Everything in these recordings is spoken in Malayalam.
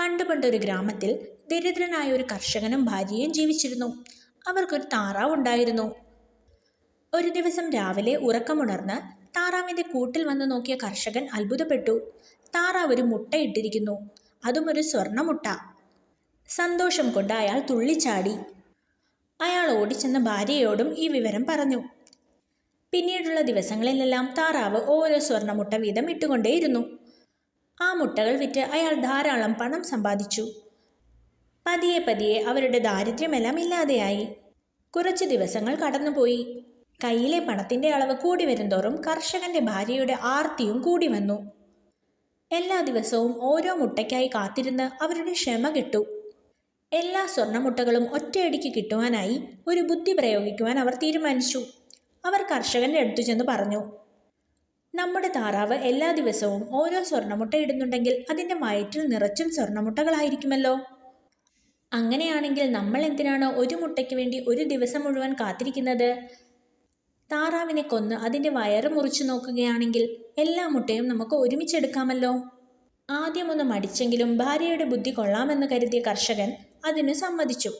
പണ്ട് പണ്ടൊരു ഗ്രാമത്തിൽ ദരിദ്രനായ ഒരു കർഷകനും ഭാര്യയും ജീവിച്ചിരുന്നു. അവർക്കൊരു താറാവ് ഉണ്ടായിരുന്നു. ഒരു ദിവസം രാവിലെ ഉറക്കമുണർന്ന് താറാവിന്റെ കൂട്ടിൽ വന്ന് നോക്കിയ കർഷകൻ അത്ഭുതപ്പെട്ടു. താറാവ് ഒരു മുട്ടയിട്ടിരിക്കുന്നു അതും ഒരു സ്വർണമുട്ട സന്തോഷം കൊണ്ട് അയാൾ തുള്ളിച്ചാടി. അയാൾ ഓടിച്ചെന്ന ഭാര്യയോടും ഈ വിവരം പറഞ്ഞു. പിന്നീടുള്ള ദിവസങ്ങളിലെല്ലാം താറാവ് ഓരോ സ്വർണമുട്ട വീതം ഇട്ടുകൊണ്ടേയിരുന്നു. ആ മുട്ടകൾ വിറ്റ് അയാൾ ധാരാളം പണം സമ്പാദിച്ചു. പതിയെ പതിയെ അവരുടെ ദാരിദ്ര്യമെല്ലാം ഇല്ലാതെയായി. കുറച്ച് ദിവസങ്ങൾ കടന്നുപോയി. കയ്യിലെ പണത്തിന്റെ അളവ് കൂടി വരുന്തോറും കർഷകന്റെ ഭാര്യയുടെ ആർത്തിയും കൂടി വന്നു. എല്ലാ ദിവസവും ഓരോ മുട്ടയ്ക്കായി കാത്തിരുന്ന് അവരുടെ ക്ഷമ കിട്ടു. എല്ലാ സ്വർണമുട്ടകളും ഒറ്റയടിക്ക് കിട്ടുവാനായി ഒരു ബുദ്ധി പ്രയോഗിക്കുവാൻ അവർ തീരുമാനിച്ചു. അവർ കർഷകന്റെ അടുത്തു ചെന്ന് പറഞ്ഞു നമ്മുടെ താറാവ് എല്ലാ ദിവസവും ഓരോ സ്വർണമുട്ട ഇടുന്നുണ്ടെങ്കിൽ അതിന്റെ വയറ്റിൽ നിറച്ചും സ്വർണമുട്ടകളായിരിക്കുമല്ലോ അങ്ങനെയാണെങ്കിൽ നമ്മൾ എന്തിനാണ് ഒരു മുട്ടയ്ക്ക് വേണ്ടി ഒരു ദിവസം മുഴുവൻ കാത്തിരിക്കുന്നത്? താറാവിനെ കൊന്ന് അതിന്റെ വയറ് മുറിച്ചു നോക്കുകയാണെങ്കിൽ എല്ലാ മുട്ടയും നമുക്ക് ഒരുമിച്ചെടുക്കാമല്ലോ. ആദ്യമൊന്ന് മടിച്ചെങ്കിലും ഭാര്യയുടെ ബുദ്ധി കൊള്ളാമെന്ന് കരുതിയ കർഷകൻ അതിനു സമ്മതിച്ചു.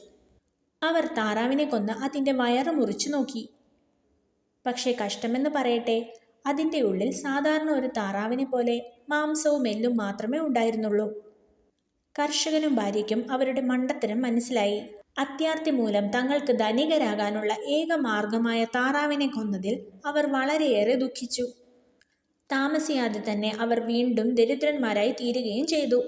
അവർ താറാവിനെ കൊന്ന് അതിന്റെ വയറ് മുറിച്ചു നോക്കി. പക്ഷേ കഷ്ടമെന്ന് പറയട്ടെ അതിന്റെ ഉള്ളിൽ സാധാരണ ഒരു താറാവിനെ പോലെ മാംസവും എല്ലും മാത്രമേ ഉണ്ടായിരുന്നുള്ളൂ. കർഷകനും ഭാര്യയ്ക്കും അവരുടെ മണ്ടത്തരം മനസ്സിലായി. അത്യാർത്തി മൂലം തങ്ങൾക്ക് ധനികരാകാനുള്ള ഏക മാർഗമായ താറാവിനെ കൊന്നതിൽ അവർ വളരെയേറെ ദുഃഖിച്ചു. താമസിയാതെ തന്നെ അവർ വീണ്ടും ദരിദ്രന്മാരായി തീരുകയും ചെയ്തു.